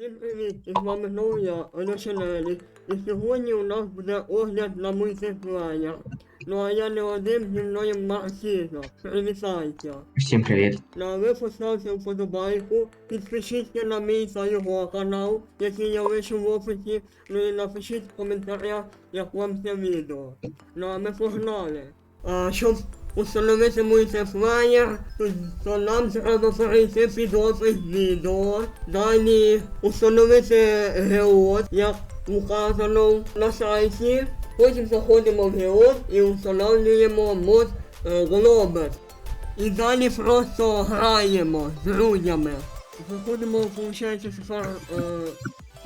Всім привіт! І з вами знову я, Олешенелі. І сьогодні у нас буде огляд на мультиплеєр. Ну а я не один, зі мною Маркіза. Привітайте. Всім привіт. Ну а ви поставте вподобайку, підпишіться на мій та його канал, який я лишу в описі, ну і напишіть в коментарях, як вам це відео. Ну а ми погнали. А, щоб установити мультиплеєр, то, нам треба перейти під опис відео. Далі установити геот, як указано на сайті. Потім заходимо в геот і встановлюємо мод е, Globet. І далі просто граємо з друзями. Заходимо, виходить, тепер е,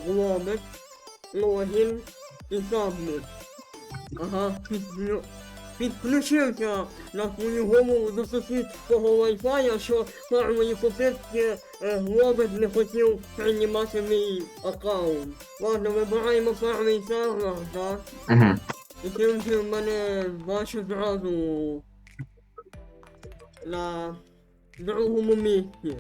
Globet, логін і Submit. Ага, підключ... підключився на свою голову до сусідського Wi-Fi, що першої попитки е, Globet не хотів приймати мій аккаунт. Ладно, вибираємо перший сервер, так? Угу. І тим же в мене бачу зразу на другому місці.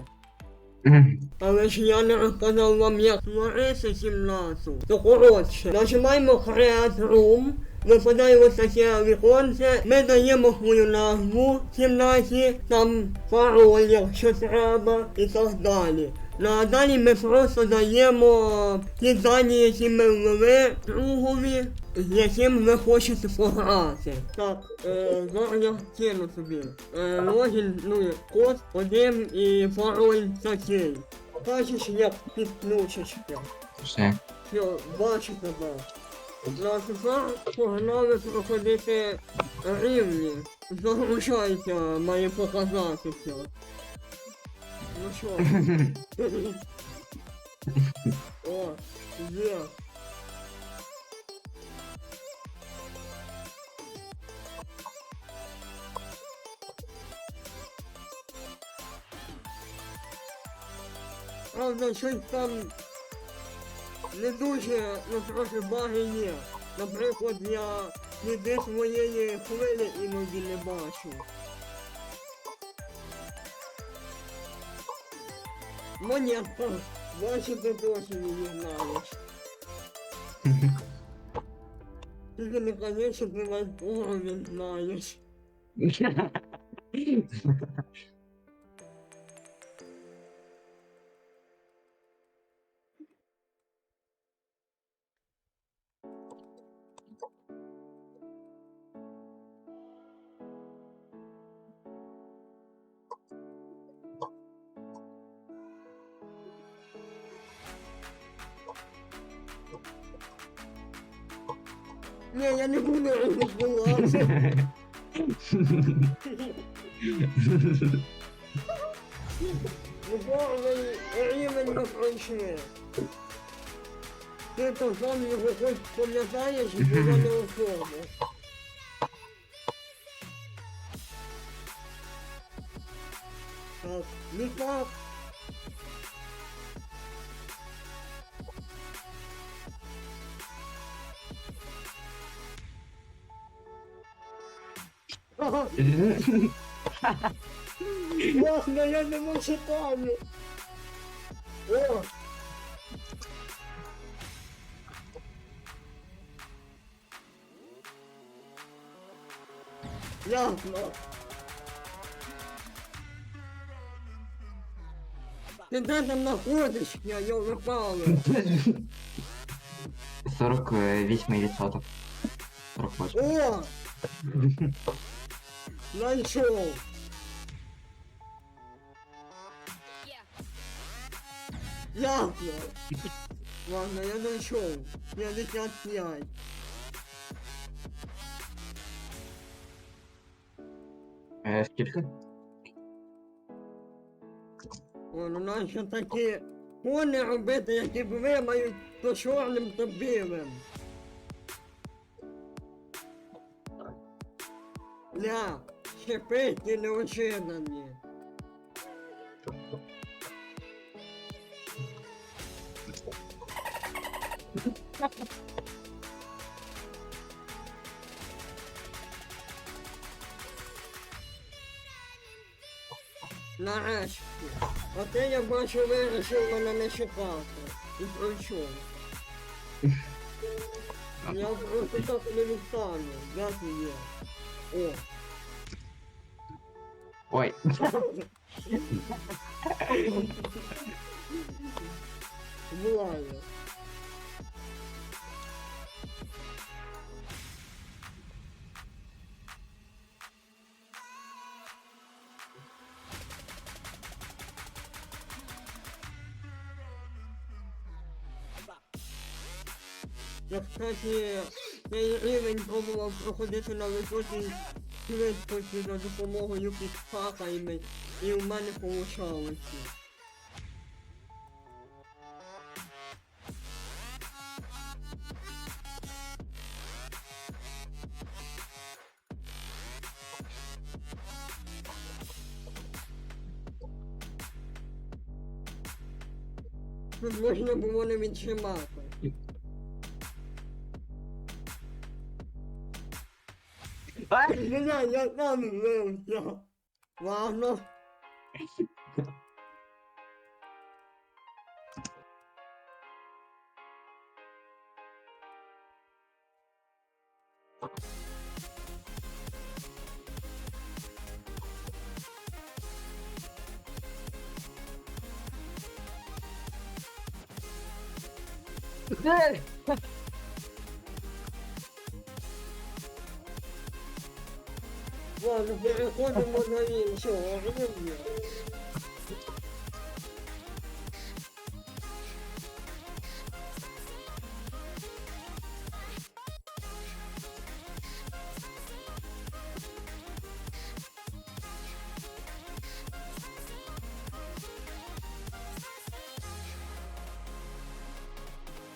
Але ж я не розказав вам як створити кімнату. То коротше, нажимаємо Create Room, випадає ось таке віконце, ми даємо свою назву кімнаті, там пароль, якщо треба, і так далі. Ну а далі ми просто даємо ті дані, які ми ввели другові, з яким ви хочете пограти. Так, е, зараз я кину собі. Е, логін, ну, код один і пароль такий. Бачиш, як підключишся. Все. Все, бачу тебе. А тепер погнали проходити рівні. Загружайся, має показатися. Ну що? О, є. Правда, щось там не дуже, ну трохи баги є. Наприклад, я ніде своєї хвилі іноді не бачу. Монетка, бачите, досі її знаєш. Тільки не що ти вас уровень знаєш. Ні, я не буду ризикувати. Виборний рівень ми пройшли. Ти то сам його хоч пам'ятаєш, ти не оформиш. Так, літак. Ага, Ладно, я не вичитаю. О! Ясно. Ти де там знаходиш? Я його випали. 48 відсоток. 48. О! Знайшов. Ясно. Ладно, я знайшов. 55. Е, скільки? О, ну наші такі кони робити, які вимають то чорним, то білим. Ля, шипиті не очинані. Нарешті. А ти, я бачу, вирішив мене не чекати. І пройшов. Я просто так не встану. Як є? О. Ой. Буває. Я, кстати, цей рівень пробував проходити на високій швидкості за допомогою підпака і, і в мене получалося. Тут можна було не 你现在要让你那种笑完了。对。Я. Ладно. Ладно, переходимо на іншого рівня.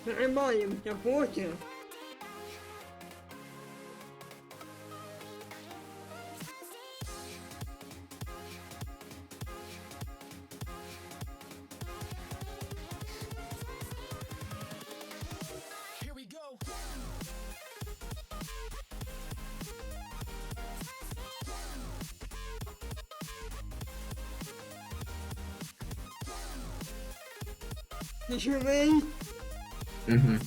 Тримаємося поки. Here Ти живий? Угу.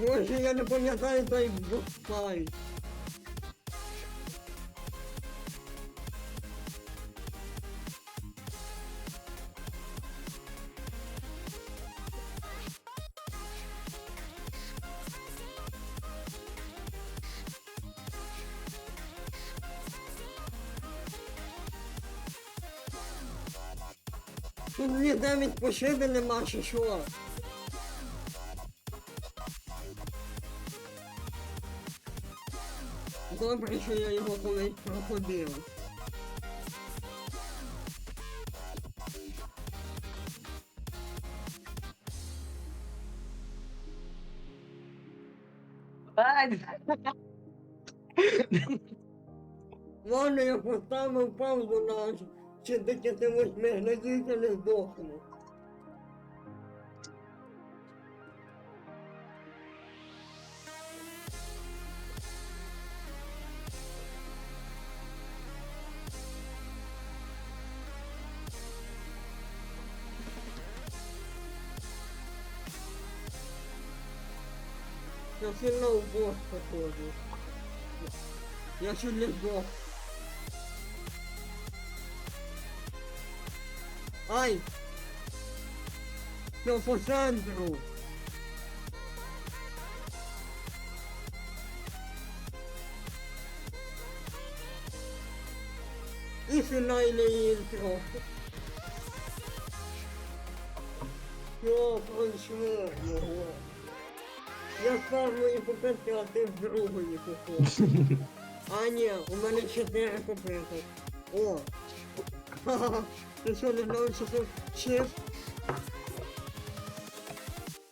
Боже, я не пам'ятаю той бухай. Тут мені навіть пошиби нема чи що. Добре, що я його колись проходив. Ладно, я поставив паузу на 68, надіюся не здохну. Я сильно в босс походу. Я чуть не сдох. Ай! Я по центру! І фінальне інтро. Все, пройшли його. Я з першої попитки, а ти з другої походу. А ні, у мене чотири попитки. О! Ти що не знав, що тут?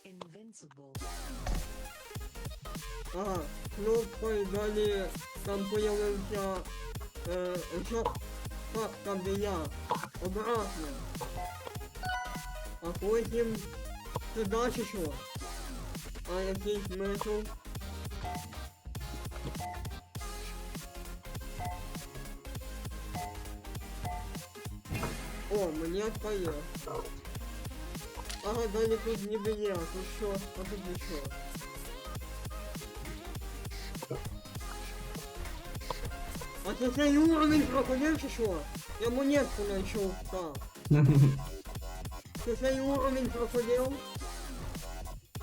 Invincible. Ага, кнопка і далі там появився е, що? Так, там де я. Обратно. А потім сюди чи що? А який смисл? О, монетка є. Ага, далі тут ніби є, а тут що? А тут не що? А це цей уровень проходив чи що? Я монетку знайшов, так. Це цей уровень проходив?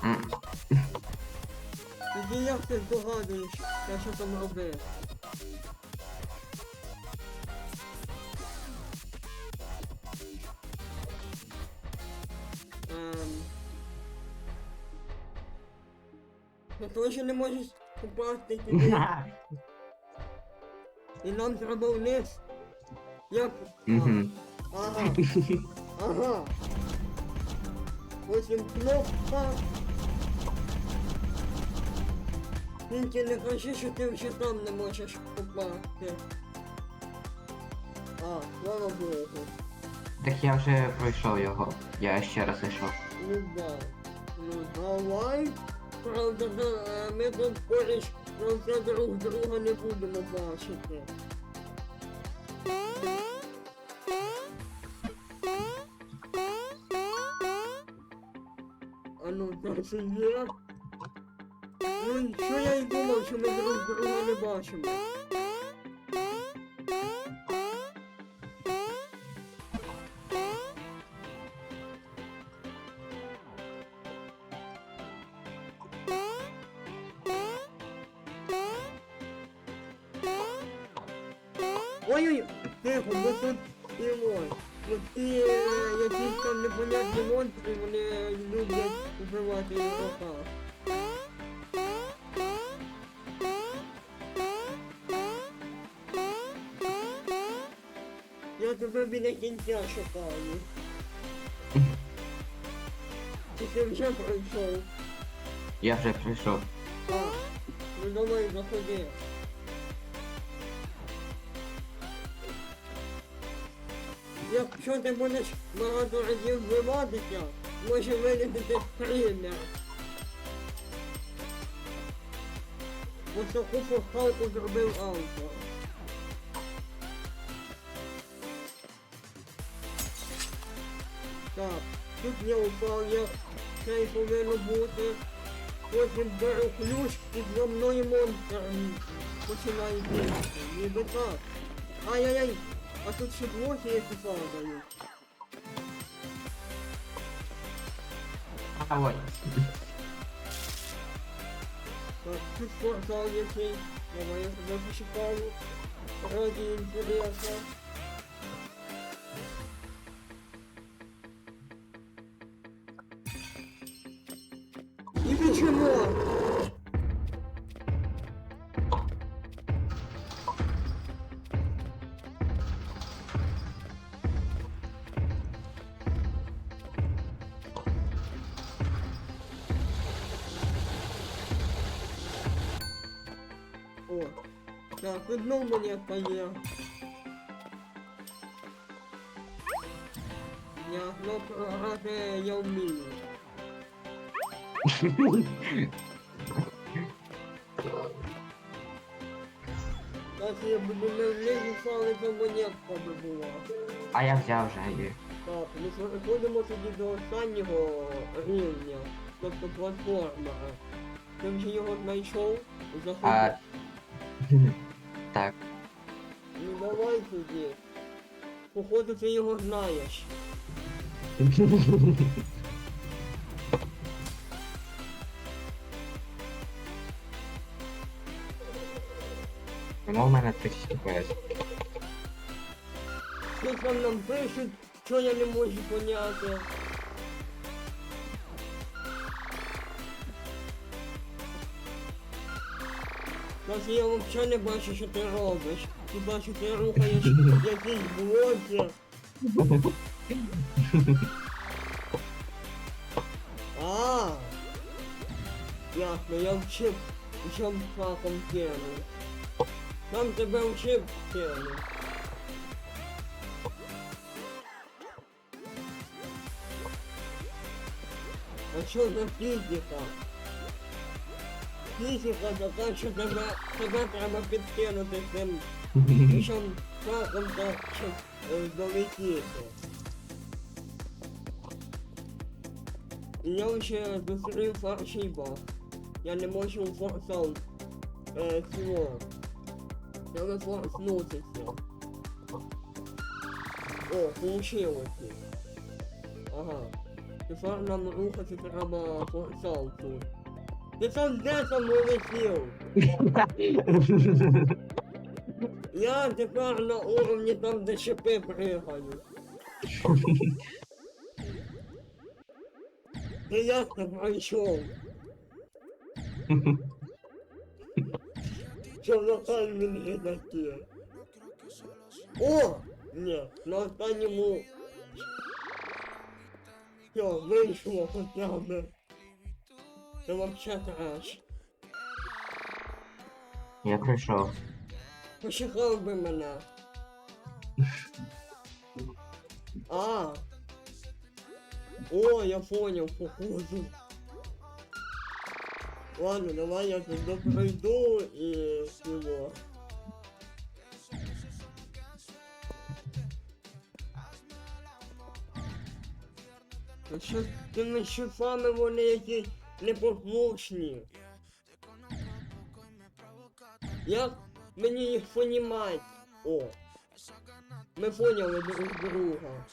М, Тоді як ти здогадуєш, те, що там робив? Ти точно не можеш попасти туди, і нам вниз. Як? Мгм. Ага. Ага. Потім кнопка. Тільки не кажи, що ти вже там не можеш попасти. А, слава Богу. Так я вже пройшов його. Я ще раз зайшов. Ну да. Ну давай. Правда, да, е, ми тут поруч, правда, друг друга не будемо бачити. А ну, так це є. Ну, і що я й думав, що ми друг друга не бачимо. Ой-ой, тихо, бо тут ілой. От ті е, якісь там непонятні монстри, вони люблять вбивати ігрока. Я тебе біля кінця шукаю. Чи ти вже пройшов? Я вже прийшов. А, ну давай, заходи. Якщо ти будеш багато разів вбиватися, може вилізти скример. Ось таку похалку зробив автор. Так, тут я упав, як це повинно бути. Потім беру ключ і за мною монстр починає бігти. Ніби так. Ай-яй-яй, а тут ще двох є, які падають. А ой. Так, тут портал який. Давай я тебе пошукаю. Раді інтересно. І Так, знову монетка є. Я ну, програти я вмію. Так я буду не влізу, але це монетка би була. А я взяв вже її. Так, ми переходимо тоді до останнього рівня, тобто платформера. Ти вже його знайшов? Заходи. Так. Ну давай тоді. Походу ти його знаєш. Воно в мене 30 FPS. Що там нам пишуть, що я не можу поняти. Нас я взагалі не бачу, що ти робиш. Хіба що ти рухаєш якісь блоки. А, ясно, я вчив, вчив факом тему. Там тебе вчив тему. А що за фізика? Фізика така, що тебе, тебе треба підкинути факом так, щоб е, долетіти. Я вже зустрів перший баг. Я не можу форсом е, цього. Телефорснутися. О, получилось. Ага. Тепер нам рухати треба форсалку. Ти там де там вилетів? Я тепер на уровні там, де шипи пригають. Ти як це пройшов? Що на таймінги такі? О! Ні, на останньому... Все, вийшло хоча б. Це вообще траш. Я пройшов. Почекав би мене. А. О, я понял, походу. Ладно, давай я туда пройду и всего. А що з тими шифами вони якісь непослушні? Як мені їх понімати? О. Ми поняли друг друга.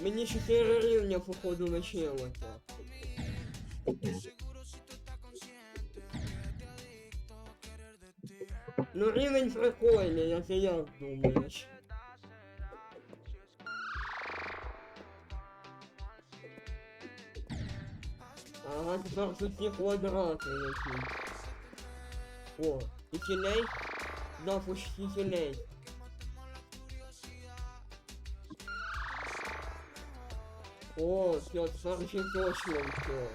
Мені 4 рівня походу лишилося. Ну рівень прикольний, а ти як думаєш? Ага, тепер тут ці квадрати якісь. О, тіней? Да, почти тіней. О, все, тепер ще точно все.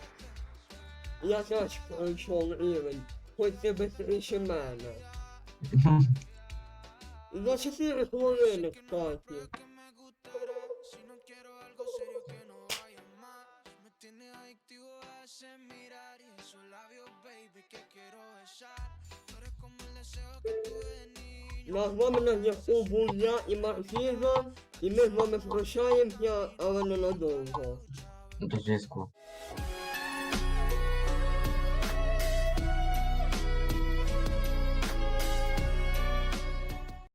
Я теж пройшов рівень, хоч це быстріше мене. За 4 хвилини, кстати. На з вами на зв'язку був я і Маркіза, і ми з вами прощаємося, але ненадовго. До зв'язку.